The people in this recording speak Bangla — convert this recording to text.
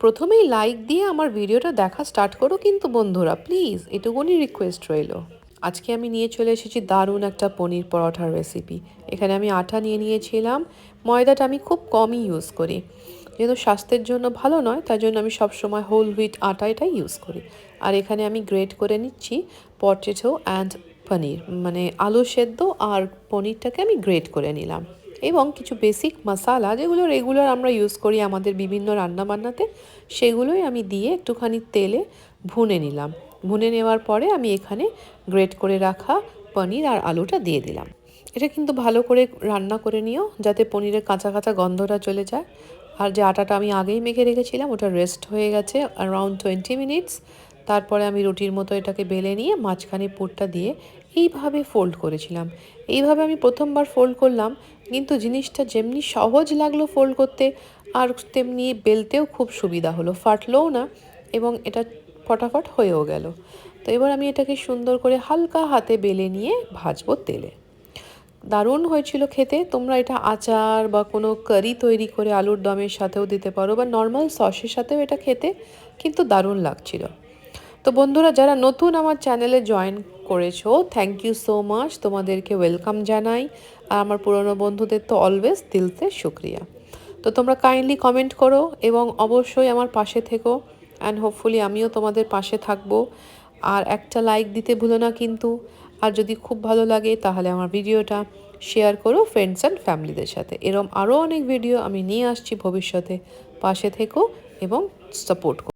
প্রথমেই লাইক দিয়ে আমার ভিডিওটা দেখা স্টার্ট করো কিন্তু বন্ধুরা প্লিজ এটুকুনি রিকোয়েস্ট রইল। আজকে আমি নিয়ে চলে এসেছি দারুণ একটা পনির পরোটার রেসিপি এখানে আমি আটা নিয়ে নিয়েছিলাম, ময়দাটা আমি খুব কমই ইউজ করি। যেহেতু স্বাস্থ্যের জন্য ভালো নয়, তার জন্য আমি সবসময় হোল হুইট আটা এটাই ইউজ করি। আর এখানে আমি গ্রেট করে নিচ্ছি পটেটো অ্যান্ড পনির মানে আলু সেদ্ধ আর পনিরটাকে আমি গ্রেট করে নিলাম। এবং কিছু বেসিক মশালা যেগুলো রেগুলার আমরা ইউজ করি আমাদের বিভিন্ন রান্নাবান্নাতে, সেগুলোই আমি দিয়ে একটুখানি তেলে ভুনে নিলাম। ভুনে নেওয়ার পরে আমি এখানে গ্রেট করে রাখা পনির আর আলুটা দিয়ে দিলাম। এটা কিন্তু ভালো করে রান্না করে নিও যাতে পনিরের কাঁচা কাঁচা গন্ধটা চলে যায়। আর যে আটাটা আমি আগেই মেখে রেখেছিলাম, ওটা রেস্ট হয়ে গেছে অ্যারাউন্ড টোয়েন্টি মিনিটস তারপরে আমি রুটির মতো এটাকে বেলে নিয়ে মাঝখানে পুরটা দিয়ে এইভাবে ফোল্ড করেছিলাম। এইভাবে আমি প্রথমবার ফোল্ড করলাম কিন্তু জিনিসটা যেমনি সহজ লাগল ফোল্ড করতে, আর তেমনি বেলতেও খুব সুবিধা হলো। ফাটলোও না এবং এটা ফটাফট হয়েও গেল। তো এবার আমি এটাকে সুন্দর করে হালকা হাতে বেলে নিয়ে ভাজবো তেলে। দারুণ হয়েছিল খেতে। তোমরা এটা আচার বা কোনো কারি তৈরি করে আলুর দমের সাথেও দিতে পারো বা নর্মাল সসের সাথেও এটা খেতে কিন্তু দারুণ লাগছিল। তো বন্ধুরা, যারা নতুন আমার চ্যানেলে জয়েন করেছ থ্যাংক ইউ সো মাচ তোমাদেরকে ওয়েলকাম জানাই। আর আমার পুরনো বন্ধুদের তো অলওয়েজ দিলতে শুক্রিয়া। তো তোমরা কাইন্ডলি কমেন্ট করো এবং অবশ্যই আমার পাশে থেকো। অ্যান্ড হোপফুলি আমিও তোমাদের পাশে থাকব। আর একটা লাইক দিতে ভুলো না কিন্তু। আর যদি খুব ভালো লাগে তাহলে আমার ভিডিওটা শেয়ার করো ফ্রেন্ডস অ্যান্ড ফ্যামিলিদের সাথে। এরম আরও অনেক ভিডিও আমি নিয়ে আসছি ভবিষ্যতে। পাশে থেকো এবং সাপোর্ট করো।